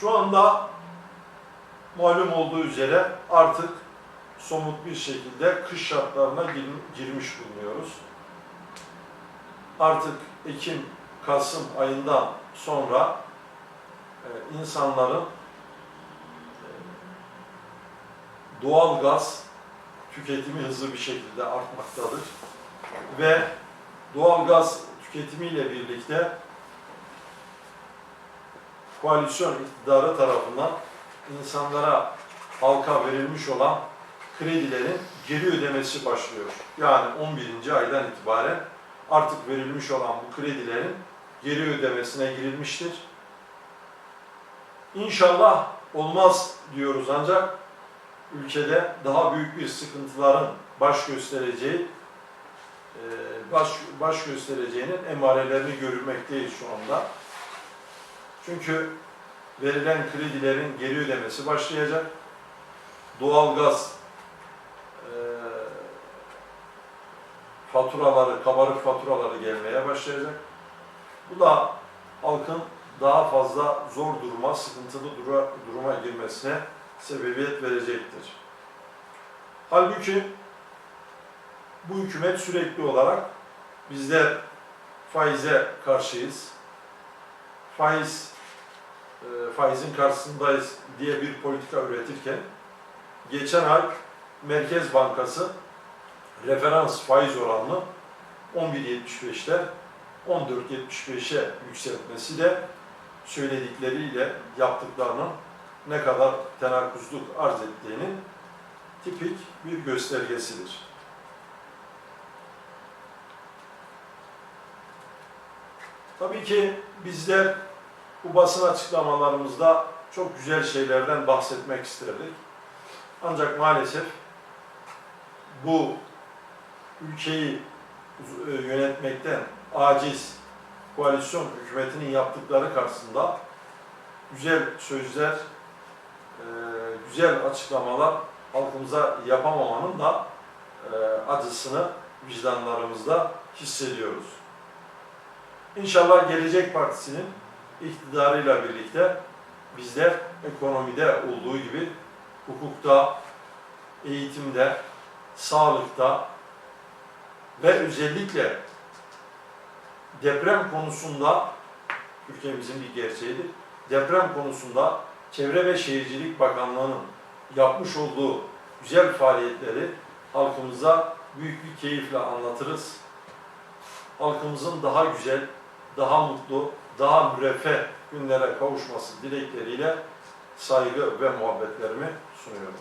Şu anda malum olduğu üzere artık somut bir şekilde kış şartlarına gir- girmiş bulunuyoruz. Artık Ekim, Kasım ayından sonra e, insanların e, doğal gaz tüketimi hızlı bir şekilde artmaktadır. Ve doğal gaz tüketimiyle birlikte koalisyon iktidarı tarafından insanlara halka verilmiş olan kredilerin geri ödemesi başlıyor. Yani 11. aydan itibaren artık verilmiş olan bu kredilerin geri ödemesine girilmiştir. İnşallah olmaz diyoruz ancak ülkede daha büyük bir sıkıntıların baş göstereceği e, baş, baş göstereceğinin emarelerini görülmekteyiz şu anda. Çünkü verilen kredilerin geri ödemesi başlayacak. Doğalgaz e, faturaları, kabarık faturaları gelmeye başlayacak. Bu da halkın daha fazla zor duruma, sıkıntılı dura- duruma girmesine sebebiyet verecektir. Halbuki bu hükümet sürekli olarak bizler faize karşıyız. Faiz e, faizin karşısındayız diye bir politika üretirken geçen ay Merkez Bankası referans faiz oranını 11.75'ten 14.75'e yükseltmesi de söyledikleriyle yaptıklarının ne kadar tenakkuzluk arz ettiğinin tipik bir göstergesidir. Tabii ki bizler bu basın açıklamalarımızda çok güzel şeylerden bahsetmek isterdik. Ancak maalesef bu ülkeyi e, yönetmekten aciz koalisyon hükümetinin yaptıkları karşısında güzel sözler, e, güzel açıklamalar halkımıza yapamamanın da e, acısını vicdanlarımızda hissediyoruz. İnşallah Gelecek Partisi'nin iktidarıyla birlikte bizler ekonomide olduğu gibi hukukta, eğitimde, sağlıkta ve özellikle deprem konusunda Türkiye'mizin bir gerçeğidir. Deprem konusunda Çevre ve Şehircilik Bakanlığı'nın yapmış olduğu güzel faaliyetleri halkımıza büyük bir keyifle anlatırız. Halkımızın daha güzel, daha mutlu, daha müreffeh günlere kavuşması dilekleriyle saygı ve muhabbetlerimi sunuyorum.